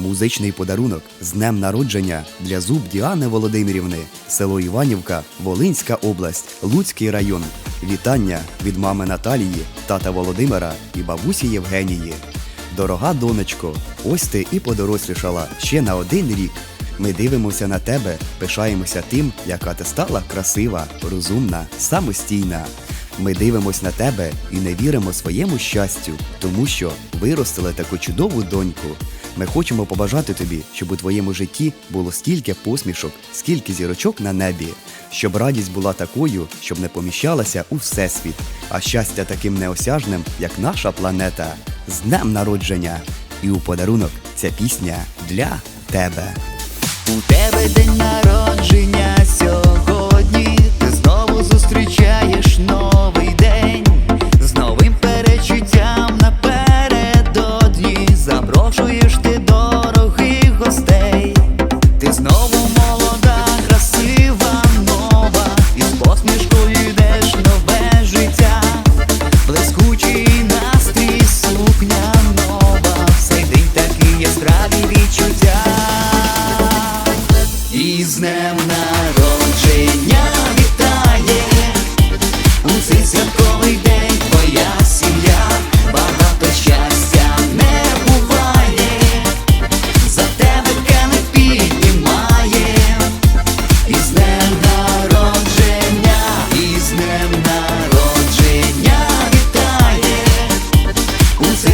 Музичний подарунок з днем народження для зуб Діани Володимирівни, село Іванівка, Волинська область, Луцький район. Вітання від мами Наталії, тата Володимира і бабусі Євгенії. Дорога донечко, ось ти і подорослішала ще на один рік. Ми дивимося на тебе, пишаємося тим, яка ти стала красива, розумна, самостійна. Ми дивимось на тебе і не віримо своєму щастю, тому що виростили таку чудову доньку. Ми хочемо побажати тобі, щоб у твоєму житті було стільки посмішок, скільки зірочок на небі, щоб радість була такою, щоб не поміщалася у всесвіт, а щастя таким неосяжним, як наша планета. З днем народження! І у подарунок ця пісня для тебе. У тебе день народження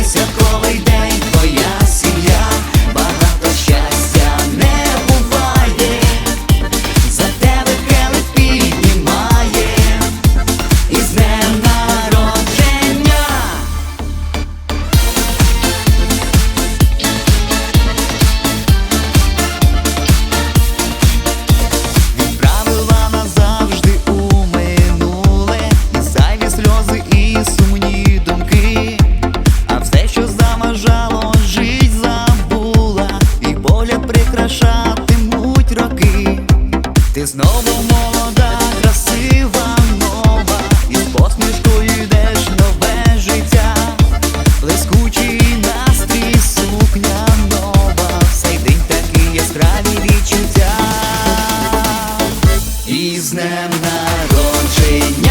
святковий. І з днем народження.